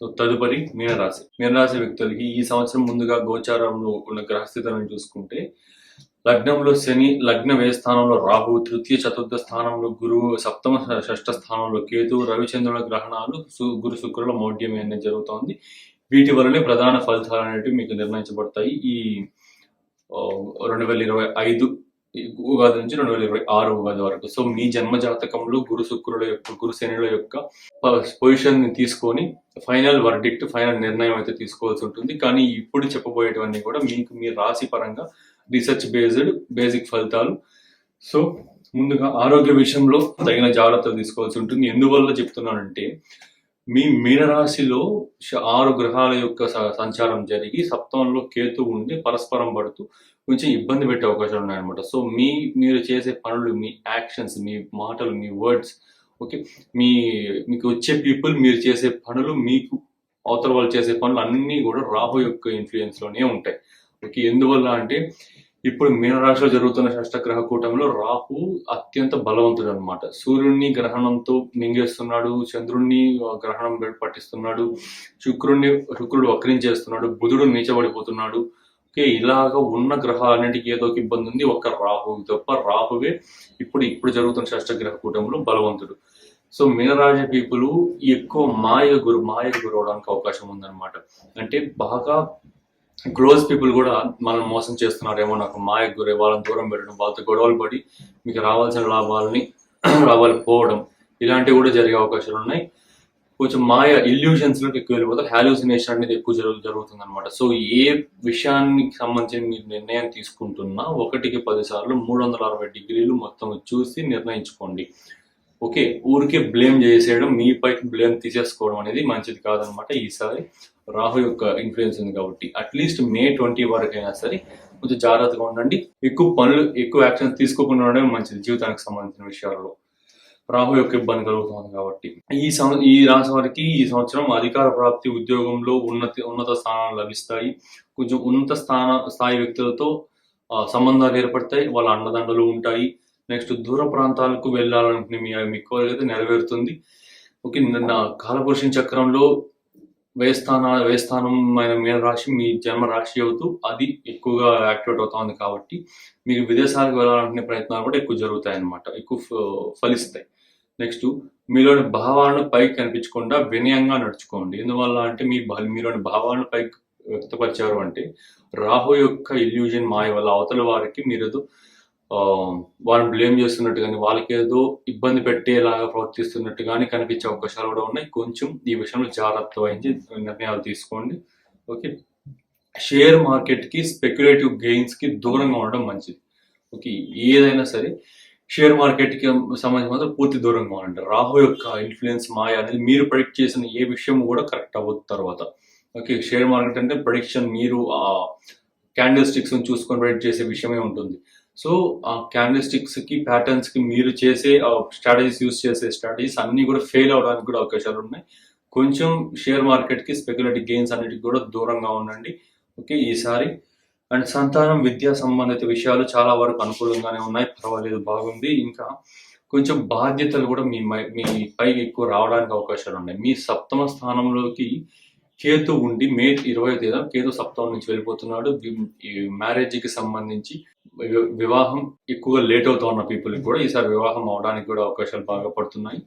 So తదుపరి మీనరాశి. మీనరాశి వ్యక్తులకి ఈ సంవత్సరం ముందుగా గోచారంలో ఉన్న గ్రహస్థితులను చూసుకుంటే లగ్నంలో శని లగ్న వ్యయ స్థానంలో రాహు తృతీయ చతుర్థ స్థానంలో గురువు సప్తమ షష్ఠ స్థానంలో కేతు రవిచంద్రుల గ్రహణాలు గురు శుక్రుల మౌఢ్యం అనేది జరుగుతోంది. వీటి వల్లనే ప్రధాన ఫలితాలు అనేవి మీకు నిర్ణయించబడతాయి. ఈ రెండు వేల ఇరవై ఐదు ఉగాది నుంచి రెండు వేల ఇరవై ఆరు ఉగాది వరకు. సో మీ జన్మ జాతకంలో గురు శుక్రుల యొక్క గురు శనుల యొక్క పొజిషన్ని తీసుకొని ఫైనల్ వర్డిక్ట్ ఫైనల్ నిర్ణయం అయితే తీసుకోవాల్సి ఉంటుంది. కానీ ఇప్పుడు చెప్పబోయేటివన్నీ కూడా మీకు మీ రాశి పరంగా రీసెర్చ్ బేస్డ్ బేసిక్ ఫలితాలు. సో ముందుగా ఆరోగ్య విషయంలో తగిన జాగ్రత్తలు తీసుకోవాల్సి ఉంటుంది. ఎందువల్ల చెప్తున్నానంటే మీ మీనరాశిలో ఆరు గ్రహాల యొక్క స- సంచారం జరిగి సప్తమంలో కేతు ఉండి పరస్పరం పడుతూ కొంచెం ఇబ్బంది పెట్టే అవకాశాలు ఉన్నాయన్నమాట. సో మీ మీరు చేసే పనులు మీ యాక్షన్స్ మీ మాటలు మీ వర్డ్స్ ఓకే? మీ మీకు వచ్చే పీపుల్ మీరు చేసే పనులు మీకు అవతల వాళ్ళు చేసే పనులు అన్నీ కూడా రాహు యొక్క ఇన్ఫ్లుయెన్స్లోనే ఉంటాయి. ఓకే? ఎందువల్ల అంటే ఇప్పుడు మీనరాశిలో జరుగుతున్న షష్టగ్రహ కూటంలో రాహు అత్యంత బలవంతుడు అనమాట సూర్యుడిని గ్రహణంతో మింగేస్తున్నాడు చంద్రుణ్ణి గ్రహణం పట్టిస్తున్నాడు శుక్రుణ్ణి శుక్రుడు వక్రించేస్తున్నాడు బుధుడు నీచబడిపోతున్నాడు. ఓకే ఇలాగ ఉన్న గ్రహాలన్నిటికీ ఏదో ఒక ఇబ్బంది ఉంది ఒక్క రాహు తప్ప రాహువే ఇప్పుడు ఇప్పుడు జరుగుతున్న షష్టగ్రహ కూటంలో బలవంతుడు. సో మీనరాశి పీపుల్ ఎక్కువ మాయ గురు మాయ గురవడానికి అవకాశం ఉందన్నమాట. అంటే బాగా క్లోజ్ పీపుల్ కూడా మనం మోసం చేస్తున్నారేమో నాకు మాయ గురే వాళ్ళని దూరం పెట్టడం వాళ్ళతో గొడవలు పడి మీకు రావాల్సిన లాభాలని రావాలి పోవడం ఇలాంటివి కూడా జరిగే అవకాశాలు ఉన్నాయి. కొంచెం మాయ ఇల్యూషన్స్లో ఎక్కువ వెళ్ళిపోతారు హాల్యూసినేషన్ అనేది ఎక్కువ జరుగు జరుగుతుంది అనమాట సో ఏ విషయానికి సంబంధించి మీరు నిర్ణయం తీసుకుంటున్నా ఒకటికి పది సార్లు మూడు వందల అరవై డిగ్రీలు మొత్తం చూసి నిర్ణయించుకోండి. ఓకే? ఊరికే బ్లేమ్ చేసేయడం మీ పైకి బ్లేమ్ తీసేసుకోవడం అనేది మంచిది కాదనమాట ఈసారి రాహు యొక్క ఇన్ఫ్లుయెన్స్ ఉంది కాబట్టి అట్లీస్ట్ మే ట్వంటీ వరకు అయినా సరే కొంచెం జాగ్రత్తగా ఉండండి. ఎక్కువ పనులు ఎక్కువ యాక్షన్స్ తీసుకోకుండా ఉండడం మంచిది జీవితానికి సంబంధించిన విషయాల్లో. రాహు యొక్క ఇబ్బంది కలుగుతుంది కాబట్టి. ఈ సంవత్సరం ఈ రాశి వారికి ఈ సంవత్సరం అధికార ప్రాప్తి ఉద్యోగంలో ఉన్నత ఉన్నత స్థానాలు లభిస్తాయి. కొంచెం ఉన్నత స్థాన స్థాయి వ్యక్తులతో సంబంధాలు ఏర్పడతాయి. వాళ్ళ అండదండలు ఉంటాయి. నెక్స్ట్ దూర ప్రాంతాలకు వెళ్ళాలనుకునే మీ మీ కోరిక అయితే నెరవేరుతుంది. ఓకే నిన్న కాలపురుషుని చక్రంలో వేస్థాన వేస్థానమైన మీన రాశి మీ జన్మ రాశి అవుతూ అది ఎక్కువగా యాక్టివేట్ అవుతుంది కాబట్టి మీకు విదేశాలకు వెళ్ళాలనుకునే ప్రయత్నాలు కూడా ఎక్కువ జరుగుతాయి అన్నమాట ఎక్కువ ఫలిస్తాయి. నెక్స్ట్ మీలోని భావాలను పైకి కనిపించకుండా వినయంగా నడుచుకోండి. ఎందువల్ల అంటే మీ మీలోని భావాలను పైకి వ్యక్తపరిచారు అంటే రాహు యొక్క ఇల్యూజన్ మాయ వల్ల అవతల వారికి మీరు వాళ్ళని బ్లేమ్ చేస్తున్నట్టు కానీ వాళ్ళకి ఏదో ఇబ్బంది పెట్టేలాగా ప్రవర్తిస్తున్నట్టు కానీ కనిపించే అవకాశాలు కూడా ఉన్నాయి. కొంచెం ఈ విషయంలో జాగ్రత్త వహించి నిర్ణయాలు తీసుకోండి. ఓకే? షేర్ మార్కెట్కి స్పెక్యులేటివ్ గెయిన్స్కి దూరంగా ఉండడం మంచిది. ఓకే? ఏదైనా సరే షేర్ మార్కెట్కి సంబంధించి మాత్రం పూర్తి దూరంగా ఉండండి. రాహు యొక్క ఇన్ఫ్లుయెన్స్ మాయ అనేది మీరు ప్రొడిక్ట్ చేసిన ఏ విషయం కూడా కరెక్ట్ అవ్వదు తర్వాత. ఓకే? షేర్ మార్కెట్ అంటే ప్రొడిక్షన్ మీరు ఆ క్యాండిల్ స్టిక్స్ చూసుకొని ప్రొడిక్ట్ చేసే విషయమే ఉంటుంది. సో ఆ క్యాండిల్ స్టిక్స్కి ప్యాటర్న్స్కి మీరు చేసే స్ట్రాటజీస్ యూస్ చేసే స్ట్రాటజీస్ అన్ని కూడా ఫెయిల్ అవడానికి కూడా అవకాశాలు ఉన్నాయి. కొంచెం షేర్ మార్కెట్కి స్పెక్యులేటివ్ గెయిన్స్ అన్నిటికి కూడా దూరంగా ఉండండి. ఓకే ఈసారి. అండ్ సంతానం విద్యా సంబంధిత విషయాలు చాలా వరకు అనుకూలంగానే ఉన్నాయి. పర్వాలేదు బాగుంది. ఇంకా కొంచెం బాధ్యతలు కూడా మీ మీ పైకి ఎక్కువ రావడానికి అవకాశాలు ఉన్నాయి. మీ సప్తమ స్థానంలోకి కేతు ఉండి మే ఇరవై తేదీ కేతు సప్తమం నుంచి వెళ్ళిపోతున్నాడు. మ్యారేజ్కి సంబంధించి వివాహం ఎక్కువగా లేట్ అవుతా ఉన్న పీపుల్ కూడా ఈసారి వివాహం అవడానికి కూడా అవకాశాలు బాగా పడుతున్నాయి.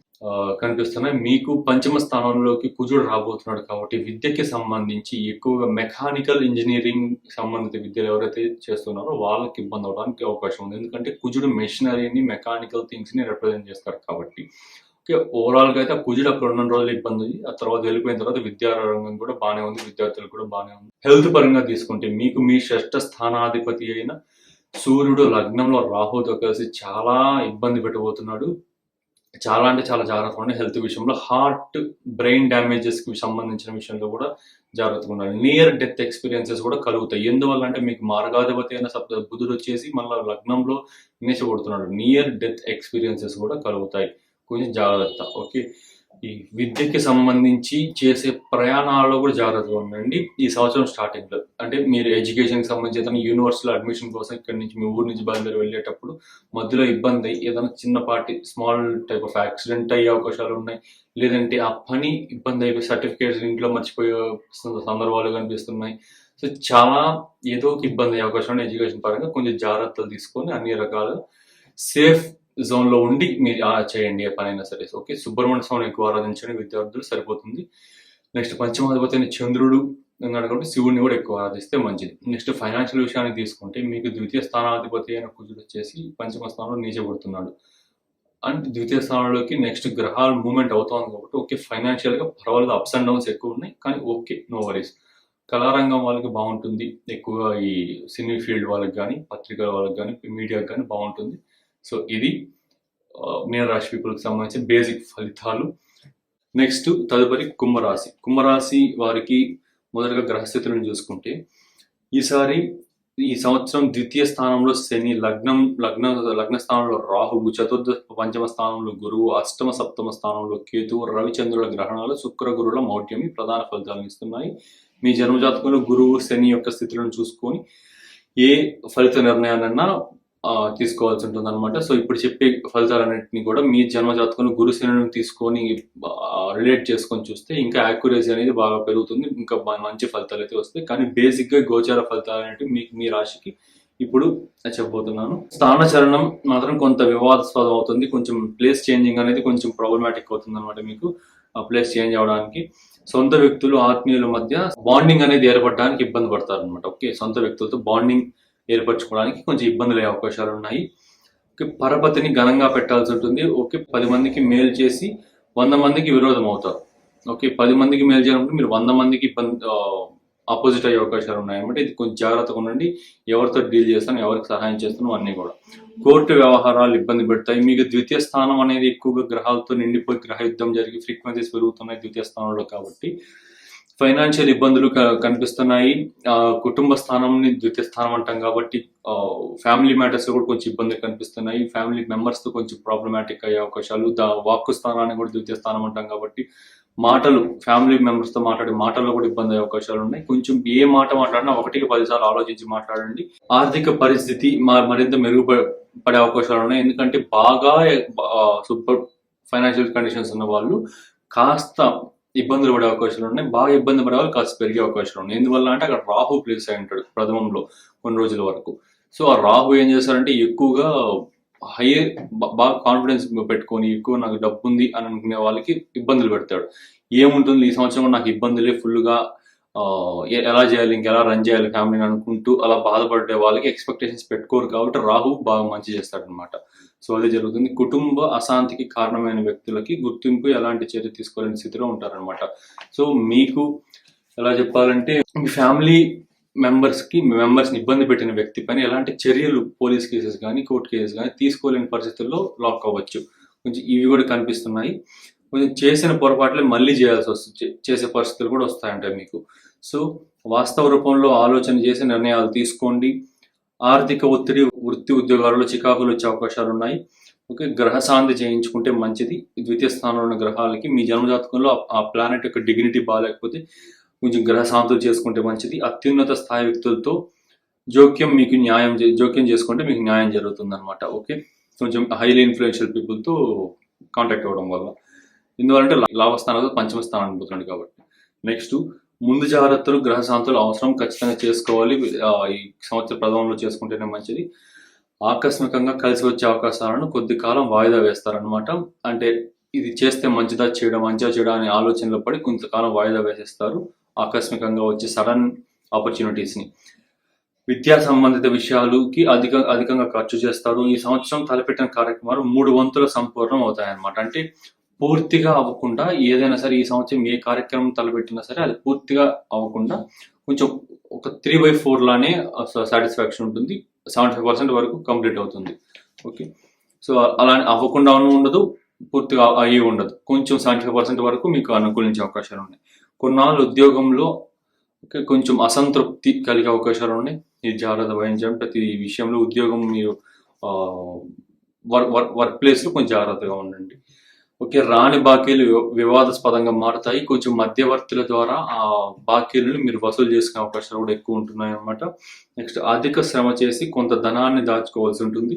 కనిపిస్తున్నాయి. మీకు పంచమ స్థానంలోకి కుజుడు రాబోతున్నాడు కాబట్టి విద్యకి సంబంధించి ఎక్కువగా మెకానికల్ ఇంజనీరింగ్ సంబంధిత విద్యలు ఎవరైతే చేస్తున్నారో వాళ్ళకి ఇబ్బంది అవడానికి అవకాశం ఉంది. ఎందుకంటే కుజుడు మెషినరీని మెకానికల్ థింగ్స్ని రిప్రజెంట్ చేస్తారు కాబట్టి. ఓకే ఓవరాల్గా అయితే ఆ కుజుడు అక్కడ ఉన్న రోజులు ఇబ్బంది. ఉంది ఆ తర్వాత వెళ్ళిపోయిన తర్వాత విద్యారంగం కూడా బాగానే ఉంది విద్యార్థులు కూడా బాగానే ఉంది. హెల్త్ పరంగా తీసుకుంటే మీకు మీ షష్ట స్థానాధిపతి అయిన సూర్యుడు లగ్నంలో రాహుతో కలిసి చాలా ఇబ్బంది పెట్టబోతున్నాడు. చాలా అంటే చాలా జాగ్రత్తగా ఉండాలి హెల్త్ విషయంలో హార్ట్ బ్రెయిన్ డ్యామేజెస్కి సంబంధించిన విషయంలో కూడా జాగ్రత్తగా ఉండాలి. నియర్ డెత్ ఎక్స్పీరియన్సెస్ కూడా కలుగుతాయి. ఎందువల్ల అంటే మీకు మార్గాధిపతి అయిన సప్త బుధుడు వచ్చేసి మళ్ళీ లగ్నంలో నిలిచబడుతున్నాడు నియర్ డెత్ ఎక్స్పీరియన్సెస్ కూడా కలుగుతాయి. కొంచెం జాగ్రత్త. ఓకే? ఈ విద్యకి సంబంధించి చేసే ప్రయాణాల్లో కూడా జాగ్రత్తగా ఉండండి. ఈ సంవత్సరం స్టార్టింగ్లో అంటే మీరు ఎడ్యుకేషన్కి సంబంధించి ఏదైనా యూనివర్సిటీలో అడ్మిషన్ కోసం ఇక్కడ నుంచి మీ ఊరు నుంచి బయలుదేరి వెళ్ళేటప్పుడు మధ్యలో ఇబ్బంది అయ్యి ఏదైనా చిన్నపాటి స్మాల్ టైప్ ఆఫ్ యాక్సిడెంట్ అయ్యే అవకాశాలు ఉన్నాయి. లేదంటే ఆ పని ఇబ్బంది అయిపోయి సర్టిఫికేట్స్ ఇంట్లో మర్చిపోయే సందర్భాలు కనిపిస్తున్నాయి. సో చాలా ఏదో ఒక ఇబ్బంది అయ్యే అవకాశం ఎడ్యుకేషన్ పరంగా. కొంచెం జాగ్రత్తలు తీసుకొని అన్ని రకాల సేఫ్ జోన్లో ఉండి మీరు ఆ చేయండి ఏ పనైనా సరే. ఓకే సుబ్రహ్మణ్య స్వామిని ఎక్కువ ఆరాధించండి విద్యార్థులు సరిపోతుంది. నెక్స్ట్ పంచమాధిపతి అయిన చంద్రుడు ఉన్నాడు కాబట్టి శివుడిని కూడా ఎక్కువ ఆరాధిస్తే మంచిది. నెక్స్ట్ ఫైనాన్షియల్ విషయాన్ని తీసుకుంటే మీకు ద్వితీయ స్థానాధిపతి అయిన కుజుడు వచ్చేసి పంచమ స్థానంలో నీచబడుతున్నాడు అండ్ ద్వితీయ స్థానంలోకి నెక్స్ట్ గ్రహాలు మూవ్మెంట్ అవుతోంది కాబట్టి ఓకే ఫైనాన్షియల్గా పర్వాలేదు అప్స్ అండ్ డౌన్స్ ఎక్కువ ఉన్నాయి కానీ ఓకే నో వరీస్ కళారంగం వాళ్ళకి బాగుంటుంది ఎక్కువగా ఈ సినీ ఫీల్డ్ వాళ్ళకి కానీ పత్రికల వాళ్ళకి కానీ మీడియాకి కానీ బాగుంటుంది. సో ఇది మీనరాశి పీపుల్కి సంబంధించిన బేసిక్ ఫలితాలు. నెక్స్ట్ తదుపరి కుంభరాశి. కుంభరాశి వారికి మొదటగా గ్రహస్థితులను చూసుకుంటే ఈసారి ఈ సంవత్సరం ద్వితీయ స్థానంలో శని లగ్నం లగ్న లగ్న స్థానంలో రాహువు చతుర్థ పంచమ స్థానంలో గురువు అష్టమ సప్తమ స్థానంలో కేతువు రవిచంద్రుల గ్రహణాలు శుక్ర గురుల మౌఢ్యమి ప్రధాన ఫలితాలను ఇస్తున్నాయి. మీ జన్మజాతకంలో గురువు శని యొక్క స్థితులను చూసుకొని ఏ ఫలిత నిర్ణయాలన్నా తీసుకోవాల్సి ఉంటుంది అనమాట సో ఇప్పుడు చెప్పే ఫలితాలన్నింటినీ కూడా మీ జన్మ జాతకం గురుసేనను తీసుకొని రిలేట్ చేసుకొని చూస్తే ఇంకా యాక్యురసీ అనేది బాగా పెరుగుతుంది. ఇంకా మంచి ఫలితాలు అయితే వస్తాయి. కానీ బేసిక్గా గోచార ఫలితాలు అనేవి మీకు మీ రాశికి ఇప్పుడు చెప్పబోతున్నాను. స్థానచరణం మాత్రం కొంత వివాదాస్పదం అవుతుంది. కొంచెం ప్లేస్ చేంజింగ్ అనేది కొంచెం ప్రాబ్లమాటిక్ అవుతుంది అనమాట మీకు ప్లేస్ చేంజ్ అవడానికి. సొంత వ్యక్తులు ఆత్మీయుల మధ్య బాండింగ్ అనేది ఏర్పడడానికి ఇబ్బంది పడతారు అనమాట ఓకే సొంత వ్యక్తులతో బాండింగ్ ఏర్పరచుకోవడానికి కొంచెం ఇబ్బందులు అయ్యే అవకాశాలు ఉన్నాయి. ఓకే పరపతిని ఘనంగా పెట్టాల్సి ఉంటుంది. ఓకే పది మందికి మేలు చేసి వంద మందికి విరోధం అవుతారు. ఓకే పది మందికి మేలు చేయాలంటే మీరు వంద మందికి ఇబ్బంది ఆపోజిట్ అయ్యే అవకాశాలు ఉన్నాయి అనమాట ఇది కొంచెం జాగ్రత్తగా ఉండండి. ఎవరితో డీల్ చేస్తాను ఎవరికి సహాయం చేస్తాను అన్నీ కూడా. కోర్టు వ్యవహారాలు ఇబ్బంది పెడతాయి. మీకు ద్వితీయ స్థానం అనేది ఎక్కువగా గ్రహాలతో నిండిపోయి గ్రహ యుద్ధం జరిగి ఫ్రీక్వెన్సీస్ పెరుగుతున్నాయి ద్వితీయ స్థానంలో కాబట్టి. ఫైనాన్షియల్ ఇబ్బందులు కనిపిస్తున్నాయి. కుటుంబ స్థానంని ద్వితీయ స్థానం అంటాం కాబట్టి ఫ్యామిలీ మ్యాటర్స్ కూడా కొంచెం ఇబ్బందులు కనిపిస్తున్నాయి. ఫ్యామిలీ మెంబర్స్తో కొంచెం ప్రాబ్లమాటిక్ అయ్యే అవకాశాలు దా వాక్కు స్థానాన్ని కూడా ద్వితీయ స్థానం అంటాం కాబట్టి మాటలు ఫ్యామిలీ మెంబర్స్తో మాట్లాడే మాటల్లో కూడా ఇబ్బంది అయ్యే అవకాశాలు ఉన్నాయి. కొంచెం ఏ మాట మాట్లాడినా ఒకటికి పదిసార్లు ఆలోచించి మాట్లాడండి. ఆర్థిక పరిస్థితి మా- మరింత మెరుగుపడే అవకాశాలు ఉన్నాయి. ఎందుకంటే బాగా సూపర్ ఫైనాన్షియల్ కండిషన్స్ ఉన్న వాళ్ళు కాస్త ఇబ్బందులు పడే అవకాశాలు ఉన్నాయి. బాగా ఇబ్బంది పడే వాళ్ళు కాస్త పెరిగే అవకాశాలు ఉన్నాయి. ఎందువల్ల అంటే అక్కడ రాహు ప్లేస్ అయి ఉంటాడు ప్రథమంలో కొన్ని రోజుల వరకు. సో ఆ రాహు ఏం చేస్తారంటే ఎక్కువగా హై బాగా కాన్ఫిడెన్స్ పెట్టుకొని ఎక్కువ నాకు డబ్బు ఉంది అని అనుకునే వాళ్ళకి ఇబ్బందులు పెడతాడు. ఏముంటుంది? ఈ సంవత్సరం కూడా నాకు ఇబ్బందులే ఫుల్గా ఎలా చేయాలి ఇంకెలా రన్ చేయాలి ఫ్యామిలీని అనుకుంటూ అలా బాధపడే వాళ్ళకి ఎక్స్పెక్టేషన్స్ పెట్టుకోరు కాబట్టి రాహు బాగా మంచి చేస్తాడనమాట సో అదే జరుగుతుంది. కుటుంబ అశాంతికి కారణమైన వ్యక్తులకి గుర్తింపు ఎలాంటి చర్య తీసుకోలేని స్థితిలో ఉంటారనమాట సో మీకు ఎలా చెప్పాలంటే మీ ఫ్యామిలీ మెంబర్స్కి కి మెంబర్స్ని ఇబ్బంది పెట్టిన వ్యక్తి పైన ఎలాంటి చర్యలు పోలీస్ కేసెస్ కానీ కోర్టు కేసెస్ కానీ తీసుకోలేని పరిస్థితుల్లో లాక్ అవ్వచ్చు. కొంచెం ఇవి కూడా కనిపిస్తున్నాయి. కొంచెం చేసిన పొరపాట్లే మళ్ళీ చేయాల్సి వస్తుంది చే- చేసే పరిస్థితులు కూడా వస్తాయంటాయి మీకు. సో వాస్తవ రూపంలో ఆలోచన చేసి నిర్ణయాలు తీసుకోండి. ఆర్థిక ఒత్తిడి వృత్తి ఉద్యోగాలలో చికాకులు వచ్చే అవకాశాలు ఉన్నాయి. ఓకే గ్రహశాంతి చేయించుకుంటే మంచిది. ద్వితీయ స్థానంలో ఉన్న గ్రహాలకి మీ జన్మజాతకంలో ఆ- ప్లానెట్ యొక్క డిగ్నిటీ బాగాలేకపోతే కొంచెం గ్రహశాంతులు చేసుకుంటే మంచిది. అత్యున్నత స్థాయి వ్యక్తులతో జోక్యం మీకు న్యాయం చే- జోక్యం చేసుకుంటే మీకు న్యాయం జరుగుతుంది అనమాట ఓకే కొంచెం హైలీ ఇన్ఫ్లుయెన్షియల్ పీపుల్తో కాంటాక్ట్ అవ్వడం వల్ల. ఎందువల్లంటే లాభ స్థానంలో పంచమ స్థానానికి పోతున్నాడు కాబట్టి. నెక్స్ట్ ముందు జాగ్రత్తలు గ్రహ శాంతులు అవసరం ఖచ్చితంగా చేసుకోవాలి ఈ సంవత్సర ప్రథమంలో చేసుకుంటేనే మంచిది. ఆకస్మికంగా కలిసి వచ్చే అవకాశాలను కొద్ది కాలం వాయిదా వేస్తారనమాట అంటే ఇది చేస్తే మంచిదా చేయడం మంచిదా చేయడం అనే ఆలోచనలో పడి కొంతకాలం వాయిదా వేసేస్తారు. ఆకస్మికంగా వచ్చే సడన్ ఆపర్చునిటీస్ని. విద్యా సంబంధిత విషయాలకి అధిక అధికంగా ఖర్చు చేస్తారు. ఈ సంవత్సరం తలపెట్టిన కార్యక్రమాలు మూడు వంతుల సంపూర్ణం అవుతాయన్నమాట. అంటే పూర్తిగా అవ్వకుండా ఏదైనా సరే ఈ సంవత్సరం ఏ కార్యక్రమం తలపెట్టినా సరే అది పూర్తిగా అవ్వకుండా కొంచెం ఒక త్రీ బై ఫోర్ లానే సాటిస్ఫాక్షన్ ఉంటుంది. సెవెంటీ ఫైవ్ పర్సెంట్ వరకు కంప్లీట్ అవుతుంది. ఓకే సో అలా అవ్వకుండా ఉండదు పూర్తిగా అయ్యి ఉండదు. కొంచెం సెవెంటీ ఫైవ్ పర్సెంట్ వరకు మీకు అనుకూలించే అవకాశాలు ఉన్నాయి. కొన్నాళ్ళు ఉద్యోగంలో ఓకే కొంచెం అసంతృప్తి కలిగే అవకాశాలు ఉన్నాయి. ఇది జాగ్రత్త వహించండి ప్రతి విషయంలో ఉద్యోగం మీరు వర్క్ వర్క్ ప్లేస్లో కొంచెం జాగ్రత్తగా ఉండండి. ఓకే రాని బాకీలు వివాదాస్పదంగా మారుతాయి. కొంచెం మధ్యవర్తుల ద్వారా ఆ బాకీలను మీరు వసూలు చేసుకునే అవకాశాలు కూడా ఎక్కువ ఉంటున్నాయి అన్నమాట నెక్స్ట్ అధిక శ్రమ చేసి కొంత ధనాన్ని దాచుకోవాల్సి ఉంటుంది.